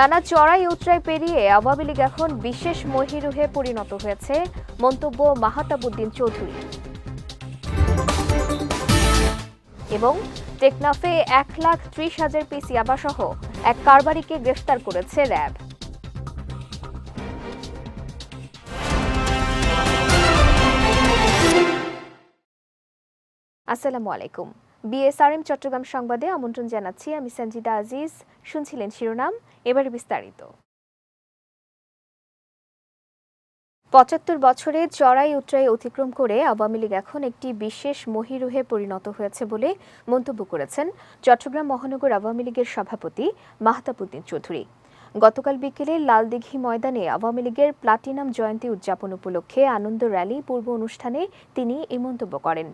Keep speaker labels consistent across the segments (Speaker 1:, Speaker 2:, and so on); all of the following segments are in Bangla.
Speaker 1: নানা চড়াই উতরাই পেরিয়ে আওয়ামী লীগ এখন বিশেষ মহিরুহে পরিণত হয়েছে। মন্তব্য মাহাতাবুদ্দিন চৌধুরী। এবং টেকনাফে এক লাখ ত্রিশ হাজার পিস ইয়াবাসহ এক কারবারিকে গ্রেফতার করেছে র্যাব। আসসালামু আলাইকুম। বিএসআরএম চট্টগ্রাম সংবাদে আমন্ত্রণ জানাচ্ছি আমি সঞ্জিদা আজিজ। শুনছিলেন শিরোনাম, এবার বিস্তারিত। পঁচাত্তর বছরে চড়াই উতরাই অতিক্রম করে আওয়ামী লীগ এখন একটি বিশেষ মহিরুহে পরিণত হয়েছে বলে মন্তব্য করেছেন চট্টগ্রাম মহানগর আওয়ামী লীগের সভাপতি মাহতাবুদ্দিন চৌধুরী। গতকাল বিকেলে লালদিঘি ময়দানে আওয়ামী লীগের প্লাটিনাম জয়ন্তী উদযাপন উপলক্ষে আনন্দ র্যালি পূর্ব অনুষ্ঠানে তিনি এই মন্তব্য করেন।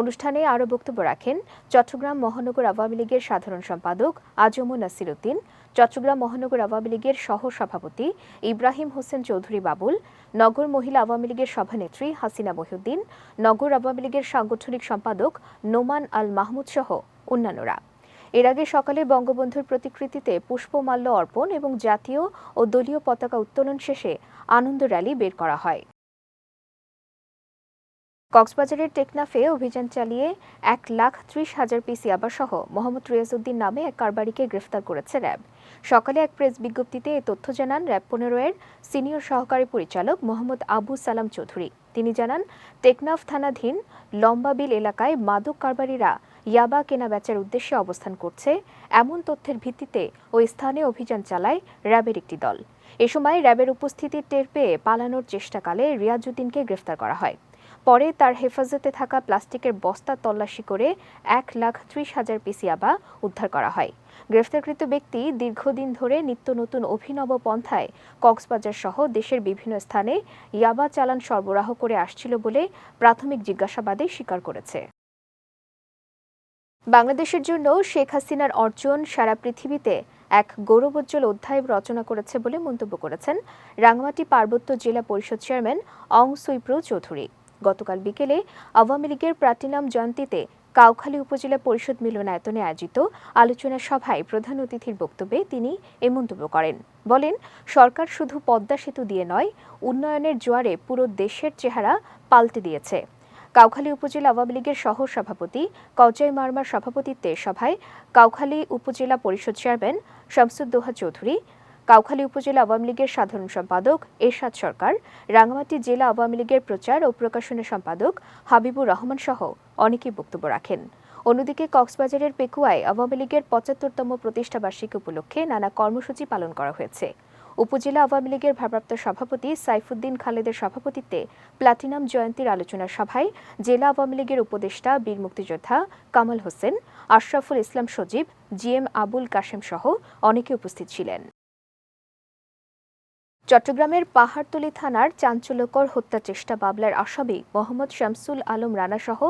Speaker 1: অনুষ্ঠানে আরও বক্তব্য রাখেন চট্টগ্রাম মহানগর আওয়ামী লীগের সাধারণ সম্পাদক আজমু নাসির উদ্দিন, চট্টগ্রাম মহানগর আওয়ামী লীগের সহ সভাপতি ইব্রাহিম হোসেন চৌধুরী বাবুল, নগর মহিলা আওয়ামী লীগের সভানেত্রী হাসিনা মহিউদ্দিন, নগর আওয়ামী লীগের সাংগঠনিক সম্পাদক নোমান আল মাহমুদ সহ অন্যান্যরা। এর আগে সকালে বঙ্গবন্ধুর প্রতিকৃতিতে পুষ্পমাল্য অর্পণ এবং জাতীয় ও দলীয় পতাকা উত্তোলন শেষে আনন্দ র্যালি বের করা হয়। কক্সবাজারের টেকনাফে অভিযান চালিয়ে এক লাখ ত্রিশ হাজার পিস ইয়াবাসহ মোহাম্মদ রিয়াজউদ্দিন নামে এক কারবারিকে গ্রেফতার করেছে র্যাব। সকালে এক প্রেস বিজ্ঞপ্তিতে এ তথ্য জানান র্যাব পনেরো এর সিনিয়র সহকারী পরিচালক মোহাম্মদ আবু সালাম চৌধুরী। তিনি জানান, টেকনাফ থানাধীন লম্বাবিল এলাকায় মাদক কারবারিরা ইয়াবা কেনা বেচার উদ্দেশ্যে অবস্থান করছে। এমন তথ্যের ভিত্তিতে ওই স্থানে অভিযান চালায় র্যাবের একটি দল। এ সময় র্যাবের উপস্থিতি টের পেয়ে পালানোর চেষ্টাকালে রিয়াজুদ্দিনকে গ্রেফতার করা হয়। পরে তার হেফাজতে থাকা প্লাস্টিকের বস্তা তল্লাশি করে এক লাখ ত্রিশ হাজার পিস ইয়াবা উদ্ধার করা হয়। গ্রেফতারকৃত ব্যক্তি দীর্ঘদিন ধরে নিত্য নতুন অভিনব পন্থায় কক্সবাজার সহ দেশের বিভিন্ন স্থানে ইয়াবা চালান সরবরাহ করে আসছিল বলে প্রাথমিক জিজ্ঞাসাবাদে স্বীকার করেছে। বাংলাদেশের জন্য শেখ হাসিনার অর্জন সারা পৃথিবীতে এক গৌরবোজ্জ্বল অধ্যায় রচনা করেছে বলে মন্তব্য করেছেন রাঙ্গামাটি পার্বত্য জেলা পরিষদ চেয়ারম্যান অং সুইপ্রো চৌধুরী। গতকাল বিকেলে আওয়ামী লীগের প্লাটিনাম জয়ন্তীতে কাউখালী উপজেলা পরিষদ মিলনায়তনে আয়োজিত আলোচনা সভায় প্রধান অতিথির বক্তব্যে তিনি এ মন্তব্য করেন। বলেন, সরকার শুধু পদ্মা সেতু দিয়ে নয়, উন্নয়নের জোয়ারে পুরো দেশের চেহারা পাল্টে দিয়েছে। কাউখালী উপজেলা আওয়ামী লীগের সহ সভাপতি কজয় মার্মার সভাপতিত্বে সভায় কাউখালী উপজেলা পরিষদ চেয়ারম্যান শামসুদ্দোহা চৌধুরী, কাউখালী উপজেলা আওয়ামী লীগের সাধারণ সম্পাদক এরশাদ সরকার, রাঙ্গামাটি জেলা আওয়ামী লীগের প্রচার ও প্রকাশনের সম্পাদক হাবিবুর রহমান সহ অনেকেই বক্তব্য রাখেন। অন্যদিকে কক্সবাজারের পেকুয়ায় আওয়ামী লীগের পঁচাত্তরতম প্রতিষ্ঠাবার্ষিকী উপলক্ষে নানা কর্মসূচি পালন করা হয়েছে। উপজেলা আওয়ামী লীগের ভারপ্রাপ্ত সভাপতি সাইফুদ্দিন খালেদের সভাপতিত্বে প্লাটিনাম জয়ন্তীর আলোচনা সভায় জেলা আওয়ামী লীগের উপদেষ্টা, বীর মুক্তিযোদ্ধা কামাল হোসেন, আশরাফুল ইসলাম সজীব জি এম আবুল কাশেম সহ অনেকে উপস্থিত ছিলেন। চট্টগ্রামের পাহাড়তলী থানার চাঞ্চল্যকর হত্যা চেষ্টা মামলার আসামি মোহাম্মদ শামসুল আলম রানা সহ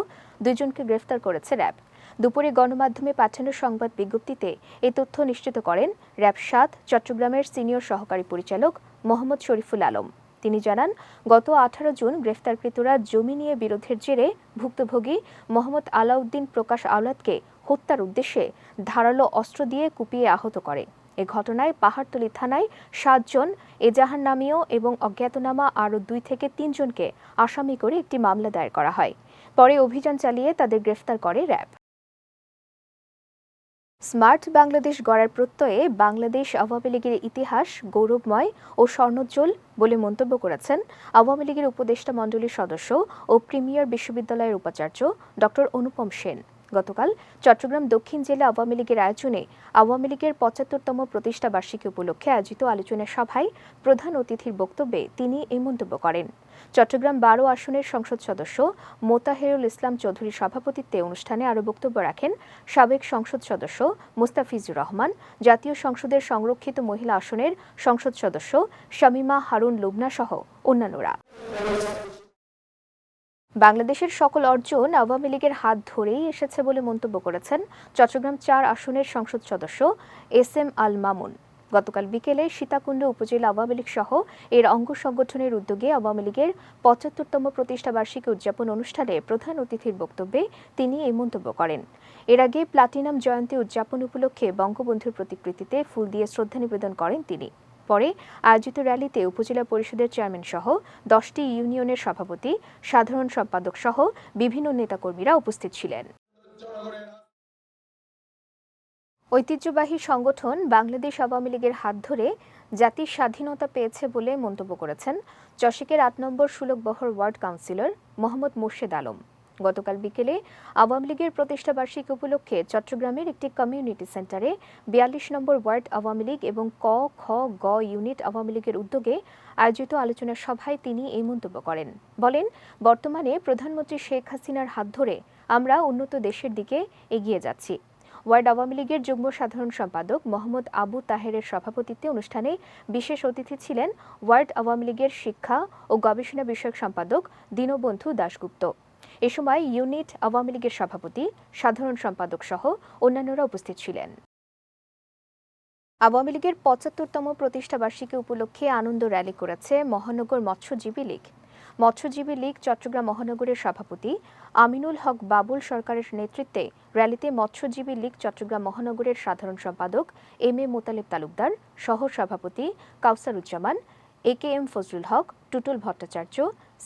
Speaker 1: দুজনকে গ্রেফতার করেছে র্যাব। দুপুরে গণমাধ্যমে পাঠানো সংবাদ বিজ্ঞপ্তিতে এই তথ্য নিশ্চিত করেন র্যাব সাত চট্টগ্রামের সিনিয়র সহকারী পরিচালক মোহাম্মদ শরীফুল আলম। তিনি জানান, গত আঠারো জুন গ্রেফতারকৃতরা জমি নিয়ে বিরোধের জেরে ভুক্তভোগী মোহাম্মদ আলাউদ্দিন প্রকাশ আওলাদকে হত্যার উদ্দেশ্যে ধারালো অস্ত্র দিয়ে কুপিয়ে আহত করে। এ ঘটনায় পাহাড়তলী থানায় সাতজন এজাহার নামীয় এবং অজ্ঞাতনামা আরও দুই থেকে তিনজনকে আসামি করে একটি মামলা দায়ের করা হয়। পরে অভিযান চালিয়ে তাদের গ্রেফতার করে র্যাব। স্মার্ট বাংলাদেশ গড়ার প্রত্যয়ে বাংলাদেশ আওয়ামী লীগের ইতিহাস গৌরবময় ও স্বর্ণোজ্জ্বল বলে মন্তব্য করেছেন আওয়ামী লীগের উপদেষ্টা মণ্ডলীর সদস্য ও প্রিমিয়ার বিশ্ববিদ্যালয়ের উপাচার্য ড অনুপম সেন। গতকাল চট্টগ্রাম দক্ষিণ জেলা আওয়ামী লীগের আয়োজনে আওয়ামী লীগের পঁচাত্তরতম প্রতিষ্ঠা বার্ষিকী উপলক্ষে আয়োজিত আলোচনা সভায় প্রধান অতিথির বক্তব্যে তিনি এই মন্তব্য করেন। চট্টগ্রাম বারো আসনের সংসদ সদস্য মোতাহেরুল ইসলাম চৌধুরীর সভাপতিত্বে অনুষ্ঠানে আরও বক্তব্য রাখেন সাবেক সংসদ সদস্য মুস্তাফিজুর রহমান, জাতীয় সংসদের সংরক্ষিত মহিলা আসনের সংসদ সদস্য শামিমা হারুন লুবনা সহ অন্যান্যরা। বাংলাদেশের সকল অর্জন আওয়ামী লীগের হাত ধরেই এসেছে বলে মন্তব্য করেছেন চট্টগ্রাম চার আসনের সংসদ সদস্য এস এম আল মামুন। গতকাল বিকেলে সীতাকুণ্ড উপজেলা আওয়ামী লীগ সহ এর অঙ্গ সংগঠনের উদ্যোগে আওয়ামী লীগের পঁচাত্তরতম প্রতিষ্ঠা বার্ষিকী উদযাপন অনুষ্ঠানে প্রধান অতিথির বক্তব্যে তিনি এই মন্তব্য করেন। এর আগে প্লাটিনাম জয়ন্তী উদযাপন উপলক্ষে বঙ্গবন্ধুর প্রতিকৃতিতে ফুল দিয়ে শ্রদ্ধা নিবেদন করেন তিনি। পরে আয়োজিত র্যালিতে উপজেলা পরিষদের চেয়ারম্যান সহ দশটি ইউনিয়নের সভাপতি, সাধারণ সম্পাদক সহ বিভিন্ন নেতাকর্মীরা উপস্থিত ছিলেন। ঐতিহ্যবাহী সংগঠন বাংলাদেশ আওয়ামী লীগের হাত ধরে জাতির স্বাধীনতা পেয়েছে বলে মন্তব্য করেছেন চশিকের আট নম্বর সুলকবহর ওয়ার্ড কাউন্সিলর মোহাম্মদ মোর্শেদ আলম। গতকাল বিকেলে আওয়ামী লীগের প্রতিষ্ঠা বার্ষিকী উপলক্ষে চট্টগ্রামের একটি কমিউনিটি সেন্টারে বিয়াল্লিশ নম্বর ওয়ার্ড আওয়ামী লীগ এবং ক, খ, গ ইউনিট আওয়ামী লীগের উদ্যোগে আয়োজিত আলোচনা সভায় তিনি এই মন্তব্য করেন। বলেন, বর্তমানে প্রধানমন্ত্রী শেখ হাসিনার হাত ধরে আমরা উন্নত দেশের দিকে এগিয়ে যাচ্ছি। ওয়ার্ড আওয়ামী লীগের যুগ্ম সাধারণ সম্পাদক মোহাম্মদ আবু তাহেরের সভাপতিত্বে অনুষ্ঠানে বিশেষ অতিথি ছিলেন ওয়ার্ড আওয়ামী লীগের শিক্ষা ও গবেষণা বিষয়ক সম্পাদক দীনবন্ধু দাশগুপ্ত। এ সময় ইউনিট আওয়ামী লীগের সভাপতি, সাধারণ সম্পাদক সহ অন্যান্যরা উপস্থিত ছিলেন। আওয়ামী লীগের পঁচাত্তরতম প্রতিষ্ঠা বার্ষিকী উপলক্ষে আনন্দ র্যালি করেছে মহানগর মৎস্যজীবী লীগ। মৎস্যজীবী লীগ চট্টগ্রাম মহানগরের সভাপতি আমিনুল হক বাবুল সরকারের নেতৃত্বে র্যালিতে মৎস্যজীবী লীগ চট্টগ্রাম মহানগরের সাধারণ সম্পাদক এম এ মোতালেব তালুকদার সহ সভাপতি Kawsaruzzaman, A K M Fazlul Haque, Tutul Bhattacharya,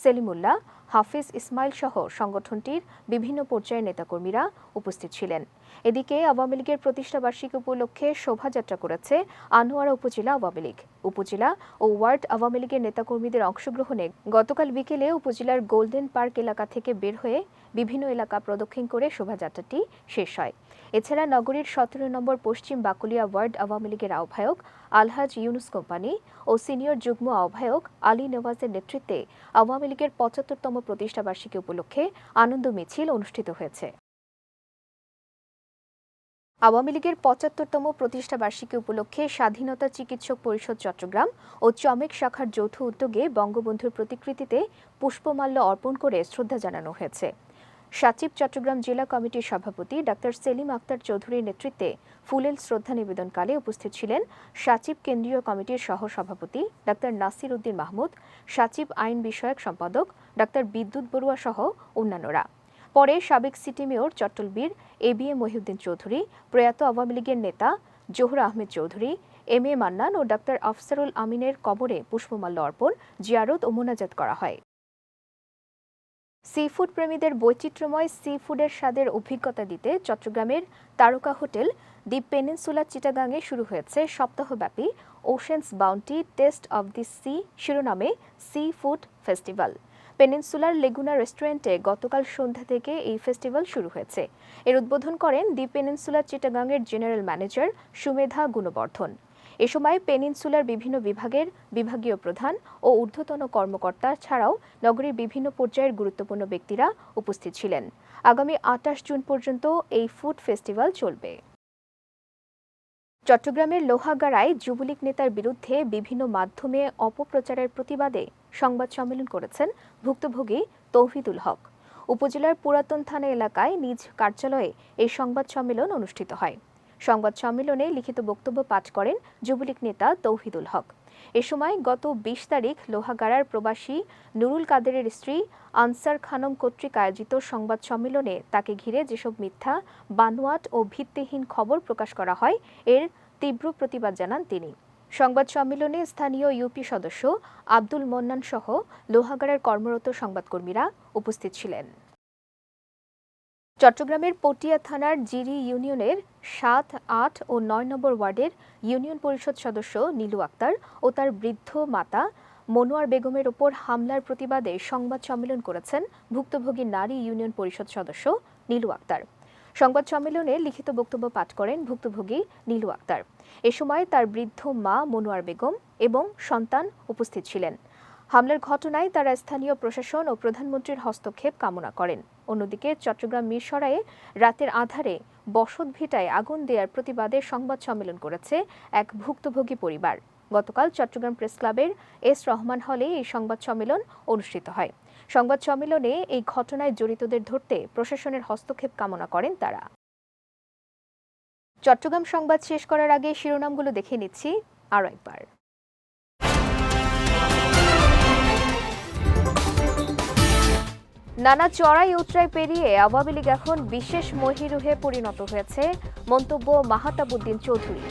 Speaker 1: Selimullah Hafiz Ismail সহ সংগঠনটির বিভিন্ন পর্যায়ের নেতাকর্মীরা উপস্থিত ছিলেন। এদিকে আওয়ামী লীগের প্রতিষ্ঠা বার্ষিকী উপলক্ষে শোভাযাত্রা করেছে আনোয়ারা উপজেলা আওয়ামী লীগ। উপজেলা ও ওয়ার্ড আওয়ামী লীগের নেতাকর্মীদের অংশগ্রহণে গতকাল বিকেলে উপজেলার গোল্ডেন পার্ক এলাকা থেকে বের হয়ে বিভিন্ন এলাকা প্রদক্ষিণ করে শোভাযাত্রাটি শেষ হয়। এছাড়া নগরীর সতেরো নম্বর পশ্চিম বাকুলিয়া ওয়ার্ড আওয়ামী লীগের আহ্বায়ক আলহাজ ইউনুস কোম্পানি ও সিনিয়র যুগ্ম আহ্বায়ক আলী নওয়াজের নেতৃত্বে আওয়ামী লীগের পঁচাত্তরতম প্রতিষ্ঠা বার্ষিকী উপলক্ষে আনন্দ মিছিল অনুষ্ঠিত হয়েছে। আওয়ামী লীগের পঁচাত্তরতম প্রতিষ্ঠা বার্ষিকী উপলক্ষে স্বাধীনতা চিকিৎসক পরিষদ চট্টগ্রাম ও চমেক শাখার যৌথ উদ্যোগে বঙ্গবন্ধুর প্রতিকৃতিতে পুষ্পমাল্য অর্পণ করে শ্রদ্ধা জানানো হয়েছে। সাচিব চট্টগ্রাম জেলা কমিটির সভাপতি ডাক্তার সেলিম আক্তার চৌধুরীর নেতৃত্বে ফুলেল শ্রদ্ধা নিবেদনকালে উপস্থিত ছিলেন সাচিব কেন্দ্রীয় কমিটির সহ সভাপতি ডাক্তার নাসির উদ্দিন মাহমুদ, সাচিব আইন বিষয়ক সম্পাদক ডাক্তার বিদ্যুৎ বড়ুয়া সহ অন্যান্যরা। পরে সাবেক city mayor চট্টলবীর A B A Mohiuddin Chowdhury, প্রয়াত আওয়ামী লীগের নেতা জহুর আহমেদ চৌধুরী, এম এ মান্নান ও ডাক্তার আফসারুল আমিনের কবরে পুষ্পমাল্য অর্পণ, জিয়ারত ও মোনাজাত করা হয়। সি ফুড প্রেমীদের বৈচিত্র্যময় সিফুডের স্বাদের অভিজ্ঞতা দিতে চট্টগ্রামের তারকা হোটেল দি পেনিনসুলা চিটাগাংয়ে শুরু হয়েছে সপ্তাহব্যাপী ocean's bounty taste of the sea শিরোনামে সি ফুড ফেস্টিভ্যাল পেনিনসুলার লেগুনা রেস্টুরেন্টে গতকাল সন্ধ্যা থেকে এই ফেস্টিভ্যাল শুরু হয়েছে। এর উদ্বোধন করেন দি পেনিনসুলা চিটাগাংয়ের জেনারেল ম্যানেজার সুমেধা গুণবর্ধন। এ সময় পেনিনসুলার বিভিন্ন বিভাগের বিভাগীয় প্রধান ও ঊর্ধ্বতন কর্মকর্তা ছাড়াও নগরীর বিভিন্ন পর্যায়ের গুরুত্বপূর্ণ ব্যক্তিরা উপস্থিত ছিলেন। আগামী আটাশ জুন পর্যন্ত এই ফুড ফেস্টিভ্যাল চলবে। চট্টগ্রামের লোহাগাড়ায় যুবলীগ নেতার বিরুদ্ধে বিভিন্ন মাধ্যমে অপপ্রচারের প্রতিবাদে সংবাদ সম্মেলন করেছেন ভুক্তভোগী তৌহিদুল হক। উপজেলার পুরাতন থানা এলাকায় নিজ কার্যালয়ে এই সংবাদ সম্মেলন অনুষ্ঠিত হয়। সংবাদ সম্মেলনে লিখিত বক্তব্য পাঠ করেন যুবলীগ নেতা তৌহিদুল হক। এ সময় গত বিশ তারিখ লোহাগাড়ার প্রবাসী নুরুল কাদেরের স্ত্রী আনসার খানম কর্তৃক আয়োজিত সংবাদ সম্মেলনে তাকে ঘিরে যেসব মিথ্যা, বানোয়াট ও ভিত্তিহীন খবর প্রকাশ করা হয়, এর তীব্র প্রতিবাদ জানান তিনি। সংবাদ সম্মেলনে স্থানীয় ইউপি সদস্য আব্দুল মন্নান সহ লোহাগাড়ার কর্মরত সংবাদকর্মীরা উপস্থিত ছিলেন। চট্টগ্রামের পটিয়া থানার জিরি ইউনিয়নের সাত, আট ও নয় নম্বর ওয়ার্ডের ইউনিয়ন পরিষদ সদস্য নীলু আক্তার ও তার বৃদ্ধ মাতা মনোয়ার বেগমের ওপর হামলার প্রতিবাদে সংবাদ সম্মেলন করেছেন ভুক্তভোগী নারী ইউনিয়ন পরিষদ সদস্য নীলু আক্তার। সংবাদ সম্মেলনে লিখিত বক্তব্য পাঠ করেন ভুক্তভোগী নীলু আক্তার। এ সময় তার বৃদ্ধ মা মনোয়ার বেগম এবং সন্তান উপস্থিত ছিলেন। হামলার ঘটনায় তারা স্থানীয় প্রশাসন ও প্রধানমন্ত্রীর হস্তক্ষেপ কামনা করেন। অন্যদিকে চট্টগ্রাম মিরসরায়ে রাতের আধারে বসত ভিটায় আগুন দেওয়ার প্রতিবাদে সংবাদ সম্মেলন করেছে এক ভুক্তভোগী পরিবার। গতকাল চট্টগ্রাম প্রেস ক্লাবের এস রহমান হলে এই সংবাদ সম্মেলন অনুষ্ঠিত হয়। সংবাদ সম্মেলনে এই ঘটনায় জড়িতদের ধরতে প্রশাসনের হস্তক্ষেপ কামনা করেন তারা। চট্টগ্রাম সংবাদ শেষ করার আগে শিরোনামগুলো দেখে নিচ্ছি আরও একবার। নানা চড়াই উতরাই পেরিয়ে আওয়ামী লীগ এখন বিশেষ মহিরুহে পরিণত হয়েছে, মন্তব্য মাহাতাবুদ্দিন চৌধুরী।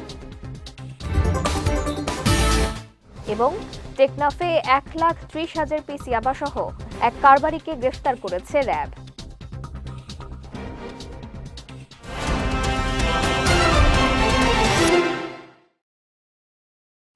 Speaker 1: এবং টেকনাফে এক লাখ ত্রিশ হাজার পিসি ইয়াবাসহ এক কারবারিকে গ্রেফতার করেছে র্যাব।